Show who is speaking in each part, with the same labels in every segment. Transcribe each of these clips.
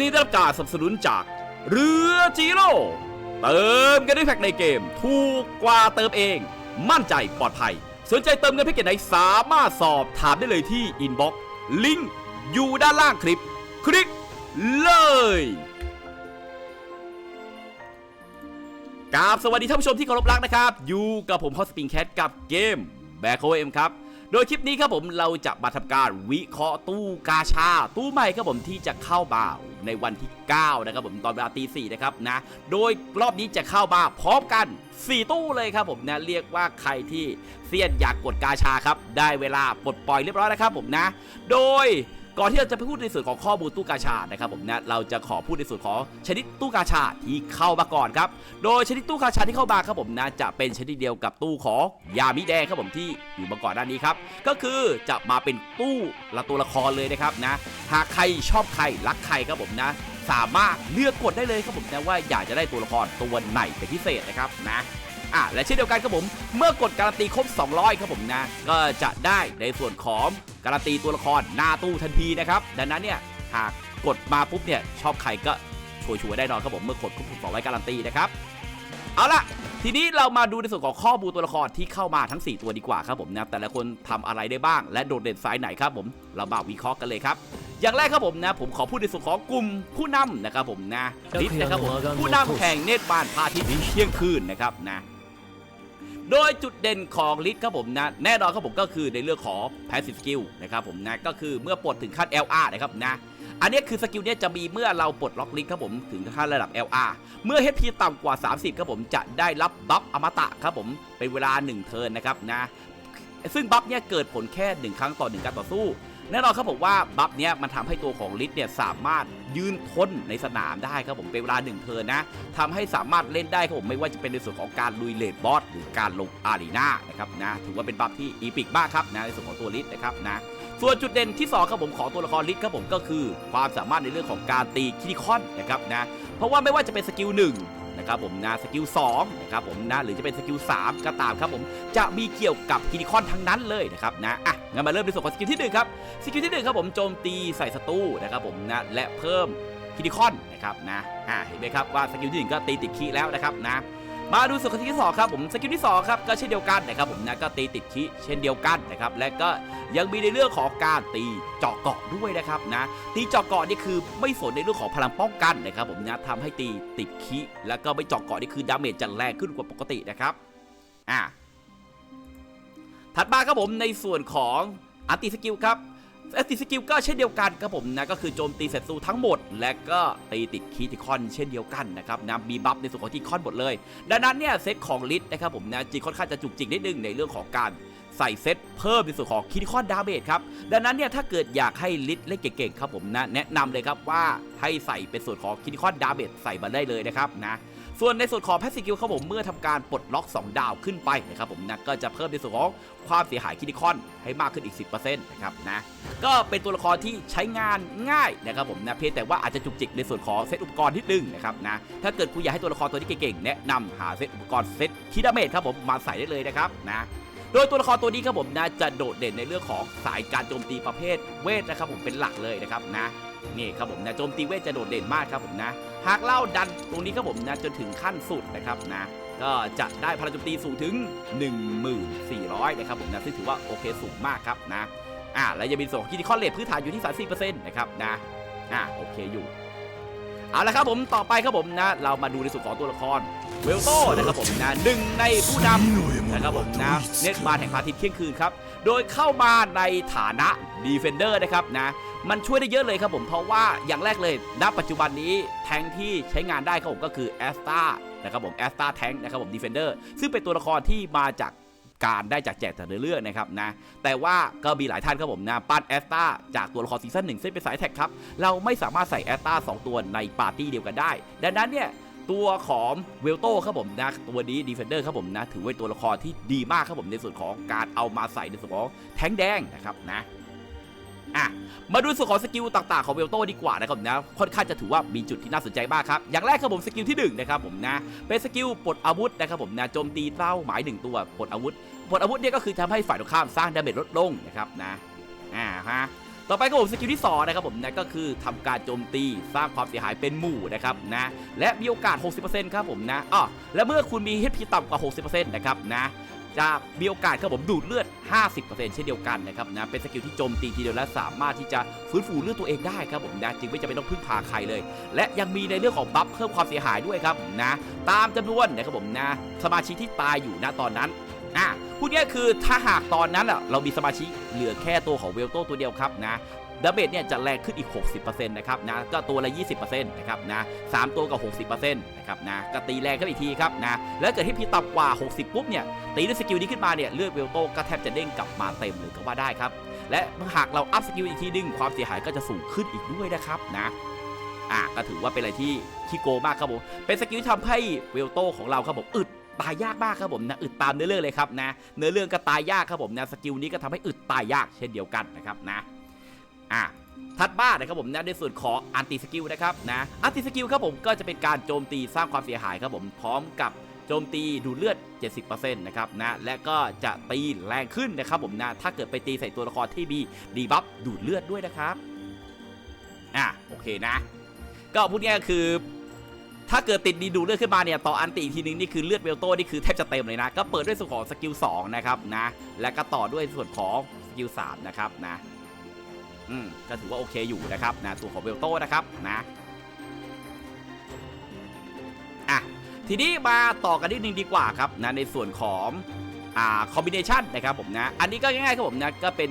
Speaker 1: นี้ได้รับการสนับสนุนจาก เรือจีโร่เติมกันด้วยแพ็กในเกม ถูกกว่าเติมเอง มั่นใจปลอดภัย สนใจเติมเงินแพ็กเกจไหนสามารถสอบถามได้เลยที่อินบ็อกซ์ลิงก์อยู่ด้านล่างคลิป คลิกเลยกราบสวัสดีท่านผู้ชมที่เคารพรักนะครับ อยู่กับผมฮอสปิงแคทกับเกมแบคโคเอ็มครับ โดยคลิปนี้ครับผมเราจะมาทำการวิเคราะห์ตู้กาชา ตู้ใหม่ครับผมที่จะเข้ามาในวันที่ 9 นะครับผมตอนเวลาตีสี่นะครับนะ โดยรอบนี้จะเข้ามาพร้อมกัน 4 ตู้เลยครับผมนะเรียกว่าใครที่เซียนอยากกดกาชาครับ ได้เวลาปลดปล่อยเรียบร้อยแล้วครับผมนะ โดย ก่อนที่เราจะไปพูดในส่วนของข้อมูลตู้กาชานะครับผมนะเราจะขอพูดในส่วนของชนิดตู้กาชาที่เข้ามาก่อนครับ โดยชนิดตู้กาชาที่เข้ามาครับผมนะจะเป็นชนิดเดียวกับตู้ของยามิแดงครับผมที่อยู่มาก่อนด้านนี้ครับ ก็คือจะมาเป็นตู้ละตัวละครเลยนะครับนะ หากใครชอบใครรักใครครับผมนะสามารถเลือกกดได้เลยครับผมนะว่าอยากจะได้ตัวละครตัวไหนเป็นพิเศษนะครับนะ อะและเช่นเดียวกันครับผม เมื่อกดการันตีครบ 200 ครับผมนะ ก็จะได้ในส่วนของการันตีตัวละครหน้าตู้ทันทีนะครับดังนั้นเนี่ยหากกดมาปุ๊บเนี่ยชอบใครก็ช่วยช่วยๆได้นอนครับผมเมื่อกดครบ200การันตีนะครับเอาล่ะทีนี้เรามาดูในส่วนของข้อมูลตัวละครที่เข้ามาทั้ง 4 ตัวดีกว่าครับผมนะแต่ละคนทำอะไรได้บ้าง และโดดเด่นสายไหนครับผมเรามาวิเคราะห์กันเลยครับ อย่างแรกครับผมนะ ผมขอพูดในส่วนของกลุ่มผู้นำนะครับผมนะลิสต์นะครับผมผู้นำแข่งเนตรบานพาทิตย์เที่ยงคืนนะครับนะ โดยจุดเด่นของลิทครับผมนะ แน่นอนครับผมก็คือในเรื่องของ passive skill นะครับผมนะก็คือเมื่อปลดถึงขั้น LR นะครับนะอันนี้คือสกิลเนี้ยจะมีเมื่อเราปลดล็อกลิทครับผมถึงขั้นระดับ LR เมื่อ HP ต่ำกว่า 30 ครับผมจะได้รับบัฟอมตะครับผมเป็นเวลา 1 เทิร์นนะครับนะซึ่งบัฟเนี่ยเกิดผลแค่ 1 ครั้งต่อ 1 การต่อสู้ แน่นอนครับผมว่าบัฟเนี้ยมันทำให้ตัวของลิสเนี่ยสามารถยืนทนในสนามได้ครับผมเป็นเวลา1เทินนะทำให้สามารถเล่นได้ครับผมไม่ว่าจะเป็นในส่วนของการลุยเลดบอสหรือการลงอารีนานะครับนะถือว่าเป็นบัฟที่อีพิกมากครับนะในส่วนของตัวลิสนะครับนะส่วนจุดเด่นที่สองครับผมของตัวละครลิสครับผมก็คือ ความสามารถในเรื่องของการตีคิริคอนนะครับนะเพราะว่าไม่ว่าจะเป็นสกิลห นะครับผมนะสกิล2นะครับผมนะหรือจะเป็นสกิล3ก็ตามครับผมจะมีเกี่ยวกับคิดิคอนทั้งนั้นเลยนะครับนะอะงั้นมาเริ่มในส่วนของสกิลที่หนึ่งครับสกิลที่หนึ่งครับผมโจมตีใส่ศัตรูนะครับผมนะและเพิ่มคิดิคอนนะครับนะอะเห็นไหมครับว่าสกิลที่หนึ่งก็ตีติดคีแล้วนะครับนะ มาดูส่วนของสกิลที่สองครับผมสกิลที่สองครับก็เช่นเดียวกันนะครับผมนะก็ตีติดคีเช่นเดียวกันนะครับและก็ยังมีในเรื่องของการตีเจาะเกาะด้วยนะครับนะตีเจาะเกาะนี่คือไม่สนในเรื่องของพลังป้องกันนะครับผมนะทำให้ตีติดคีแล้วก็ไม่เจาะเกาะนี่คือดาเมจจะแรงขึ้นกว่าปกตินะครับอ่าถัดมาครับผมในส่วนของอันติสกิลครับ อันติสกิลก็เช่นเดียวกันครับผมนะก็คือโจมตีศัตรูทั้งหมด และก็ตีติดคีติคอนเช่นเดียวกันนะครับนะมีบัฟในส่วนของทีคอนหมดเลย ดังนั้นเนี่ยเซตของลิสนะครับผมนะจีค่อนข้างจะจุกจิกนิดนึงในเรื่องของการใส่เซตเพิ่มในส่วนของคิติคอนดาเมจครับ ดังนั้นเนี่ยถ้าเกิดอยากให้ลิสเล่นเก่งๆครับผมนะแนะนำเลยครับว่าให้ใส่เป็นส่วนของคิติคอนดาเมจใส่มาได้เลยนะครับนะ ส่วนในส่วนของแพสซิคิวครับผมเมื่อทำการปลดล็อก 2 ดาวขึ้นไปนะครับผมนะก็จะเพิ่มในส่วนของความเสียหายคิดิคอนให้มากขึ้นอีก 10%นะครับนะก็เป็นตัวละครที่ใช้งานง่ายนะครับผมนะเพียงแต่ว่าอาจจะจุกจิกในส่วนของเซตอุปกรณ์นิดนึงนะครับนะถ้าเกิดคุณอยากให้ตัวละครตัวนี้เก่งๆแนะนำหาเซตอุปกรณ์เซตคิดาเมจครับผมมาใส่ได้เลยนะครับนะโดยตัวละครตัวนี้ครับผมนะจะโดดเด่นในเรื่องของสายการโจมตีประเภทเวทนะครับผมเป็นหลักเลยนะครับนะ นี่ครับผมนะโจมตีเวทจะโดดเด่นมากครับผมนะ หากเล่าดันตรงนี้ครับผมนะจนถึงขั้นสุดนะครับนะ ก็จะได้พลังโจมตีสูงถึง 1400 นะครับผมนะซึ่งถือว่าโอเคสูงมากครับนะอ่าแล้วยังมีส่วนของคิติคอนเลทพื้นฐานอยู่ที่ 34%นะครับนะอ่าโอเคอยู่เอาละครับผมต่อไปครับผมนะ เรามาดูในส่วนของตัวละครเวลโต้นะครับผมนะหนึ่งในผู้นำนะครับผมนะเน็ตบาร์แห่งพาทิตย์เที่ยงคืนครับ โดยเข้ามาในฐานะดีเฟนเดอร์นะครับนะมันช่วยได้เยอะเลยครับผมเพราะว่าอย่างแรกเลยณปัจจุบันนี้แทงที่ใช้งานได้ครับผมก็คือแอสตานะครับผมแอสตาแทงนะครับผมดีเฟนเดอร์ซึ่งเป็นตัวละครที่มาจากการได้จากแจกแต่เรื่องนะครับนะแต่ว่าก็มีหลายท่านครับผมนะปั้นแอสตาจากตัวละครซีซั่นหนึ่งซึ่งเป็นสายแท็กครับ เราไม่สามารถใส่แอสตาสองตัวในปาร์ตี้เดียวกันได้ ดังนั้นเนี่ย ตัวของเวลโต้ครับผมนะตัวนี้ดีเฟนเดอร์ครับผมนะถือว่าตัวละครที่ดีมากครับผมในส่วนของการเอามาใส่ในส่วนของแทงแดงนะครับนะอะมาดูส่วนของสกิลต่างๆของเวลโต้ดีกว่านะครับนะค่อนข้างจะถือว่ามีจุดที่น่าสนใจมากครับ อย่างแรกครับผมสกิลที่หนึ่งนะครับผมนะเป็นสกิลปลดอาวุธนะครับผมนะโจมตีเต้าหมายหนึ่งตัวปลดอาวุธปลดอาวุธเนี่ยก็คือทำให้ฝ่ายตรงข้ามสร้างดาเมจลดลงนะครับนะอ่าฮะ ต่อไปครับผมสกิลที่2นะครับผมนะก็คือทำการโจมตีสร้างความเสียหายเป็นหมู่นะครับนะและมีโอกาส 60%ครับผมนะอ้อและเมื่อคุณมี HP ต่ำกว่า 60%นะครับนะจะมีโอกาสครับผมดูดเลือด 50%เช่นเดียวกันนะครับนะเป็นสกิลที่โจมตีทีเดียวและสามารถที่จะฟื้นฟูเลือดตัวเองได้ครับผมนะจึงไม่จำเป็นต้องพึ่งพาใครเลย และยังมีในเรื่องของบัฟเพิ่มความเสียหายด้วยครับนะตามจำนวนนะครับผมนะสมาชิกที่ตายอยู่ณตอนนั้นอะ พูดง่ายคือถ้าหากตอนนั้นอะเรามีสมาชิกเหลือแค่ตัวของเวลโตตัวเดียวครับนะดาเมจเนี่ยจะแรงขึ้นอีก 60%นะครับนะก็ตัวละ 20%นะครับนะสามตัวกับ 60%นะครับนะก็ตีแรงขึ้นอีกทีครับนะแล้วเกิดที่พีต่ำกว่า 60 ปุ๊บเนี่ยตีด้วยสกิลนี้ขึ้นมาเนี่ยเลือดเวลโตก็แทบจะเด้งกลับมาเต็มเลยก็ว่าได้ครับ และหากเราอัพสกิลอีกทีดึงความเสียหายก็จะสูงขึ้นอีกด้วยนะครับนะอะก็ถือว่าเป็นอะไรที่ขี้โกมากครับผมเป็นสกิลที่ทำให้เวลโตของเราครับผมอึด ตายยากมากครับผมนะอึดตามเนื้อเรื่องเลยครับนะเนื้อเรื่องก็ตายยากครับผมนะสกิลนี้ก็ทำให้อึดตายยากเช่นเดียวกันนะครับนะอะถัดมานะครับผมนะในส่วนของอันติสกิลนะครับนะอันติสกิลครับผมก็จะเป็นการโจมตีสร้างความเสียหายครับผมพร้อมกับโจมตีดูดเลือด 70%นะครับนะและก็จะตีแรงขึ้นนะครับผมนะถ้าเกิดไปตีใส่ตัวละครที่มีดีบัฟดูดเลือดด้วยนะครับอะโอเคนะ ก็พูดง่ายๆคือ ถ้าเกิดติดดีดูเลือดขึ้นมาเนี่ยต่ออันติอีกทีนึงนี่คือเลือดเวลโต้นี่คือแทบจะเต็มเลยนะ ก็เปิดด้วยส่วนของสกิล2นะครับนะและก็ต่อด้วยส่วนของสกิล3นะครับนะอืมก็ถือว่าโอเคอยู่นะครับนะตัวของเวลโต้นะครับนะอะทีนี้มาต่อกันนิดนึงดีกว่าครับนะในส่วนของอ่าคอมบิเนชันนะครับผมนะอันนี้ก็ง่ายๆครับผมนะก็เป็น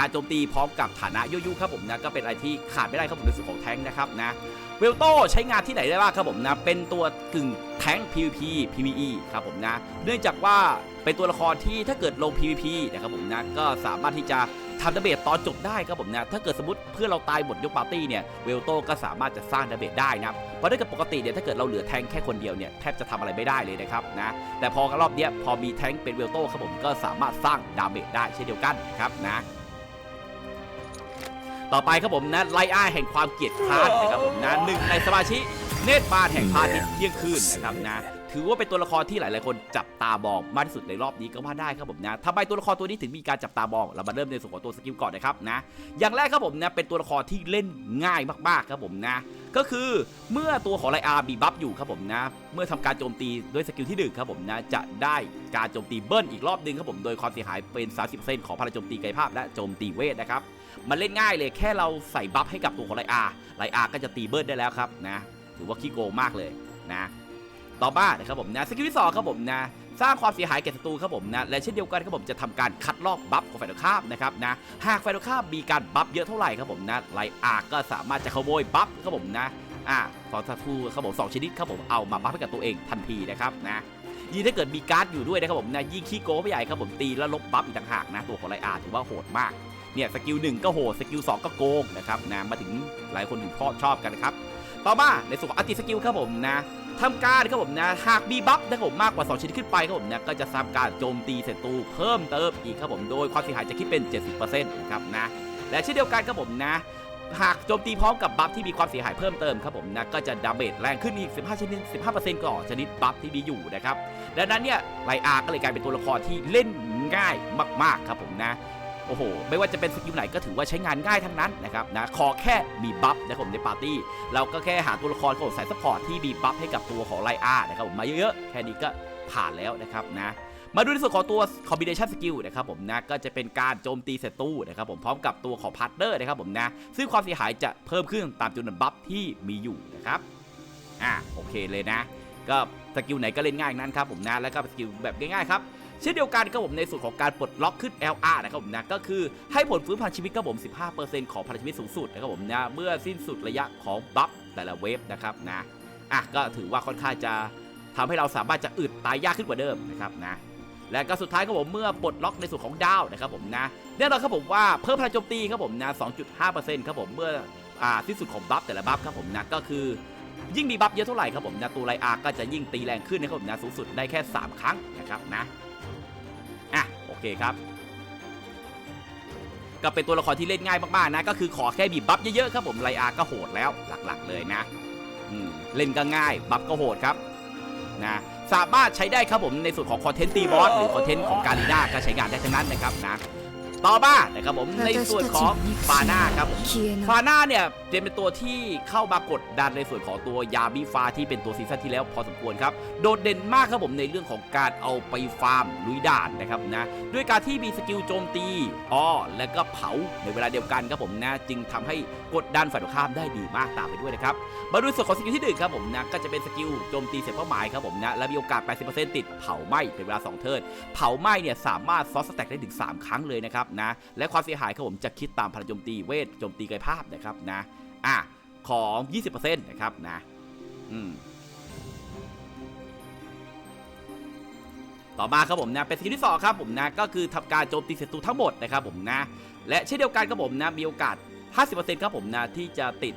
Speaker 1: การโจมตีพร้อมกับฐานะยุยุครับผมนะก็เป็นอะไรที่ขาดไม่ได้ครับผมในส่วนของแท้งนะครับนะเวลโตใช้งานที่ไหนได้บ้างครับผมนะเป็นตัวกึ่งแท้ง PVP PVE ครับผมนะเนื่องจากว่าเป็นตัวละครที่ถ้าเกิดลง PVP นะครับผมนะก็สามารถที่จะทำดาเมจตอนจบได้ครับผมนะถ้าเกิดสมมติเพื่อเราตายหมดยกปาร์ตี้เนี่ยเวลโตก็สามารถจะสร้างดาเมจได้นะเพราะถ้าเกิดปกติเนี่ยถ้าเกิดเราเหลือแทงแค่คนเดียวเนี่ยแทบจะทำอะไรไม่ได้เลยนะครับนะแต่พอรอบเนี้ยพอมีแทงเป็นเวลโตครับผมก็สามารถสร้างดาเมจได้เช่นเดียวกันครับนะ ต่อไปครับผมนะไลอ้าแห่งความเกลียดคร้านนะครับผมนะหนึ่งในสมาชิกเนตรบานแห่งพาทิตย์เที่ยงคืนนะครับนะ ถือว่าเป็นตัวละครที่หลาย ๆ คนจับตามองมากที่สุดในรอบนี้ก็ว่าได้ครับผมนะทำไมตัวละครตัวนี้ถึงมีการจับตามอง เรามาเริ่มในส่วนของตัวสกิลก่อนนะครับนะ อย่างแรกครับผมนะเป็นตัวละครที่เล่นง่ายมาก ๆ ครับผมนะ ก็คือเมื่อตัวของไลอาร์มีบัฟอยู่ครับผมนะ เมื่อทำการโจมตีด้วยสกิลที่หนึ่งครับผมนะจะได้การโจมตีเบิ้ลอีกรอบหนึงครับผมโดยความเสียหายเป็น 30%ของพลังโจมตีกายภาพและโจมตีเวทนะครับมันเล่นง่ายเลยแค่เราใส่บัฟให้กับตัวของไลอาร์ไลอาร์ก็จะตีเบิร์ดได้แล้วครับนะถือว่าขี้โกงมากเลยนะ ต่อมานะครับผมนะสกิลที่สองครับผมนะสร้างความเสียหายแก่ศัตรูครับผมนะและเช่นเดียวกันครับผมจะทำการคัดลอกบัฟของฝ่ายตรงข้ามนะครับนะหากฝ่ายตรงข้ามมีการบัฟเยอะเท่าไหร่ครับผมนะไลอาร์ก็สามารถจะขโมยบัฟครับผมนะอ่าสองศัตรูครับผมสองชนิดครับผมเอามาบัฟให้กับตัวเองทันทีนะครับนะยิ่งถ้าเกิดมีการ์ดอยู่ด้วยนะครับผมนะยิ่งขี้โกงไปใหญ่ครับผมตีแล้วลบบัฟอีกต่างหากนะตัวของไลอาร์ถือว่าโหดมากเนี่ยสกิลหนึ่งก็โหดสกิล2ก็โกงนะครับนะมาถึงหลายคนถึงชอบชอบกันนะครับต่อมาในส่วนของอัติสกิลครับผมนะ ทำการครับผมนะหากมีบัฟนะครับผมมากกว่า 2 ชนิดขึ้นไปครับผมนะก็จะทำการโจมตีศัตรูเพิ่มเติมอีกครับผมโดยความเสียหายจะคิดเป็น 70%นะครับนะและเช่นเดียวกันครับผมนะหากโจมตีพร้อมกับบัฟที่มีความเสียหายเพิ่มเติมครับผมนะก็จะดาเมจแรงขึ้นอีก 15 ชนิด 15%ก่อชนิดบัฟที่มีอยู่นะครับดังนั้นเนี่ยไลอาร์ก็เลยกลายเป็นตัวละครที่เล่นง่ายมาก ๆ ครับผมนะ โอ้โห ไม่ว่าจะเป็นสกิลไหนก็ถือว่าใช้งานง่ายทั้งนั้นนะครับนะขอแค่มีบัฟนะครับผมในปาร์ตี้ เราก็แค่หาตัวละครของสายซัพพอร์ตที่มีบัฟให้กับตัวของไลอาร์นะครับผมมาเยอะๆ แค่นี้ก็ผ่านแล้วนะครับนะมาดูในส่วนของตัว combination skill นะครับผมนะก็จะเป็นการโจมตีศัตรูนะครับผมพร้อมกับตัวของพาร์ทเนอร์นะครับผมนะซึ่งความเสียหายจะเพิ่มขึ้นตามจำนวนบัฟที่มีอยู่นะครับอะโอเคเลยนะ ก็สกิลไหนก็เล่นง่ายนั้นครับผมนะแล้วก็สกิลแบบง่ายๆครับ เช่นเดียวกันครับผมในส่วนของการปลดล็อกขึ้น LR นะครับผมนะก็คือให้ผลฟื้นพลังชีวิตครับผม 15%ของพลังชีวิตสูงสุดนะครับผมนะเมื่อสิ้นสุดระยะของบัฟแต่ละเวฟนะครับนะอะก็ถือว่าค่อนข้างจะทำให้เราสามารถจะอึดตายยากขึ้นกว่าเดิมนะครับนะและก็สุดท้ายครับผมเมื่อปลดล็อกในส่วนของดาวนะครับผมนะแน่นอนครับผมว่าเพิ่มพลังโจมตีครับผมนะ2.5%ครับผมเมื่ออ่าสิ้นสุดของบัฟแต่ละบัฟครับผมนะก็คือยิ่งมีบัฟเยอะเท่าไหร่ครับผมนะตัวไลอาก็จะยิ่งตีแรงขึ้นนะครับผมนะสูงสุดได้แค่ 3 ครั้งนะครับนะ เคครับก็เป็นตัวละครที่เล่นง่ายมากๆนะ ก็คือขอแค่บีบบัฟเยอะๆครับผมไลอาก็โหดแล้วหลักๆเลยนะเล่นก็ง่ายบัฟก็โหดครับนะสามารถใช้ได้ครับผมในส่วนของคอนเทนต์ตีบอสหรือคอนเทนต์ของการีนาก็ใช้งานได้ทั้งนั้นนะครับนะ ต่อมานะครับผมในส่วนของฟาน่าครับผมฟาน่าเนี่ยจะเป็นตัวที่เข้ามากดดันในส่วนของตัวยาบิฟาที่เป็นตัวซีซั่นที่แล้วพอสมควรครับโดดเด่นมากครับผมในเรื่องของการเอาไปฟาร์มลุยด่านนะครับนะด้วยการที่มีสกิลโจมตีอ้อและก็เผาในเวลาเดียวกันครับผมนะจึงทำให้กดดันฝ่ายตรงข้ามได้ดีมากตามไปด้วยนะครับมาดูส่วนของสกิลที่หนึ่งครับผมนะก็จะเป็นสกิลโจมตีเสร็จเป้าหมายครับผมนะและมีโอกาส 80%ติดเผาไหม้เป็นเวลา 2 เทิร์นเผาไหม้เนี่ยสามารถซอสแต็กได้ถึง 3 ครั้งเลยนะครับนะ และความเสียหายครับผมจะคิดตามพลังโจมตีเวทโจมตีกายภาพนะครับนะอะของ 20%นะครับนะอืมต่อมาครับผมนะเป็นสกิลที่สองครับผมนะก็คือทำการโจมตีศัตรูทั้งหมดนะครับผมนะ และเช่นเดียวกันครับผมนะมีโอกาส 50%ครับผมนะที่จะติด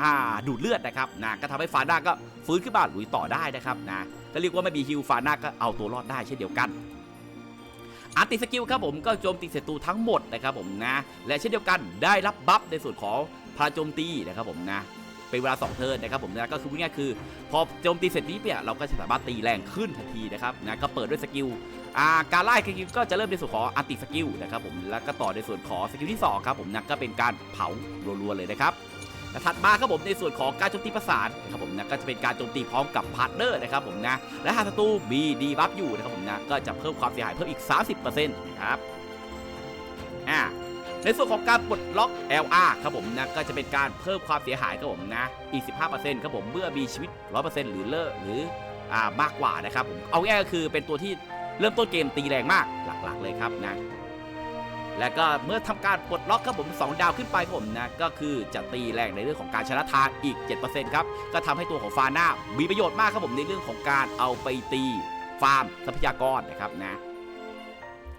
Speaker 1: อ่าดูดเลือดนะครับนะก็ทำให้ฟาน่าก็ฟื้นขึ้นมาลุยต่อได้นะครับนะก็เรียกว่าไม่มีฮิลฟาน่าก็เอาตัวรอดได้เช่นเดียวกัน อาร์ติสกิลครับผมก็โจมตีศัตรูทั้งหมดนะครับผมนะ และเช่นเดียวกันได้รับบัฟในส่วนของพลังโจมตีนะครับผมนะเป็นเวลา 2 เทิร์นนะครับผมนะก็คือง่ายๆคือ พอโจมตีเสร็จนี้เนี่ยเราก็จะสามารถตีแรงขึ้นทันทีนะครับนะก็เปิดด้วยสกิลอ่าการไล่สกิลก็จะเริ่มในส่วนของอันติสกิลนะครับผมแล้วก็ต่อในส่วนของสกิลที่สองครับผมนะก็เป็นการเผารัวๆเลยนะครับ และถัดมาครับผมในส่วนของการโจมตีประสานนะครับผมนะก็จะเป็นการโจมตีพร้อมกับพาร์ทเนอร์นะครับผมนะและหากศัตรูมีดีบัฟอยู่นะครับผมนะก็จะเพิ่มความเสียหายเพิ่มอีก 30%นะครับอ่าในส่วนของการปลดล็อก LR ครับผมนะก็จะเป็นการเพิ่มความเสียหายครับผมนะอีก 15%ครับผมเมื่อมีชีวิต 100%หรือเลิกหรืออ่ามากกว่านะครับผมเอาง่ายก็คือเป็นตัวที่เริ่มต้นเกมตีแรงมากหลักๆเลยครับนะ และก็เมื่อทำการปลดล็อกครับผม 2 ดาวขึ้นไปผมนะก็คือจะตีแรงในเรื่องของการชนะทางอีก 7%ครับก็ทำให้ตัวของฟาน่ามีประโยชน์มากครับผมในเรื่องของการเอาไปตีฟาร์มทรัพยากรนะครับนะ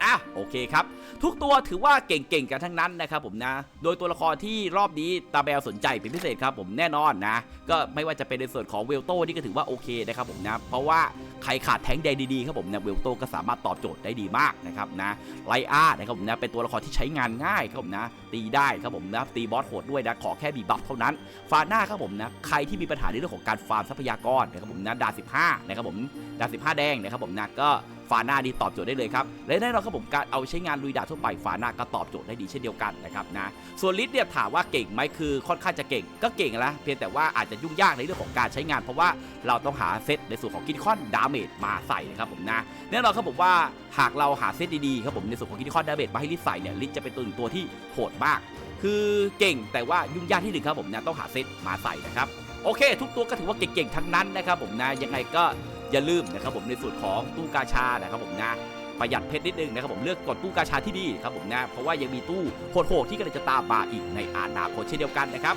Speaker 1: อะโอเคครับ ทุกตัวถือว่าเก่งๆกันทั้งนั้นนะครับผมนะ โดยตัวละครที่รอบนี้ตาแบลสนใจเป็นพิเศษครับผมแน่นอนนะ ก็ไม่ว่าจะเป็นในส่วนของเวลโต้นี่ก็ถือว่าโอเคนะครับผมนะ เพราะว่าใครขาดแท้งใดดีๆครับผมนะเวลโต้ก็สามารถตอบโจทย์ได้ดีมากนะครับนะไลอาร์นะครับผมนะเป็นตัวละครที่ใช้งานง่ายครับผมนะ ตีได้ครับผมนะตีบอสโหดด้วยนะขอแค่บีบัฟเท่านั้นฟาหน้าครับผมนะใครที่มีปัญหาในเรื่องของการฟาร์มทรัพยากรนะครับผมนะดา15นะครับผมดา15แดงนะครับผมนะก็ ฟาหน้านี่ตอบโจทย์ได้เลยครับ และแน่นอนครับผมการเอาใช้งานลุยดาทั่วไปฟาหน้าก็ตอบโจทย์ได้ดีเช่นเดียวกันนะครับนะส่วนลิสเนี่ยถามว่าเก่งไหมคือค่อนข้างจะเก่งก็เก่งแล้วเพียงแต่ว่าอาจจะยุ่งยากในเรื่องของการใช้งาน เพราะว่าเราต้องหาเซตในส่วนของกินคอนดาเมจมาใส่นะครับผมนะแน่นอนครับผมว่าหากเราหาเซตดีๆครับผมในส่วนของกินคอนดาเมจมาให้ลิสใส่เนี่ยลิสจะเป็นตัวหนึ่งตัวที่โหดมาก คือเก่งแต่ว่ายุ่งยากที่หนึ่งครับผมนะต้องหาเซตมาใส่นะครับโอเค ทุกตัวก็ถือว่าเก่งๆทั้งนั้นนะครับผมนะยังไงก็ อย่าลืมนะครับผมในส่วนของตู้กาชานะครับผมนะประหยัดเพชรนิดนึงนะครับผมเลือกกดตู้กาชาที่ดีครับผมนะเพราะว่ายังมีตู้โหดๆที่กำลังจะตามมาอีกในอนาคตเช่นเดียวกันนะครับ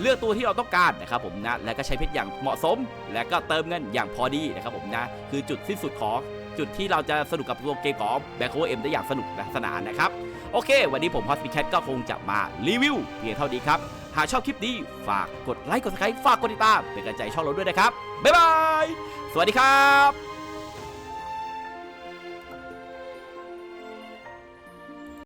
Speaker 1: เลือกตัวที่เราต้องการนะครับผมนะและก็ใช้เพชรอย่างเหมาะสม และก็เติมเงินอย่างพอดีนะครับผมนะคือจุดสิ้นสุดของจุดที่เราจะสนุกกับตัวเกมของแบงค์โคเอ็มได้อย่างสนุกสนานนะครับ โอเค วันนี้ผมฮอสปิแคทก็คงจะมารีวิวเพียงเท่านี้ครับ หากชอบคลิปนี้ฝากกดไลค์กดซับสไครต์ฝากกดติดตามเป็นกำลังใจช่องเราด้วยนะครับบ๊ายบายสวัสดีครับ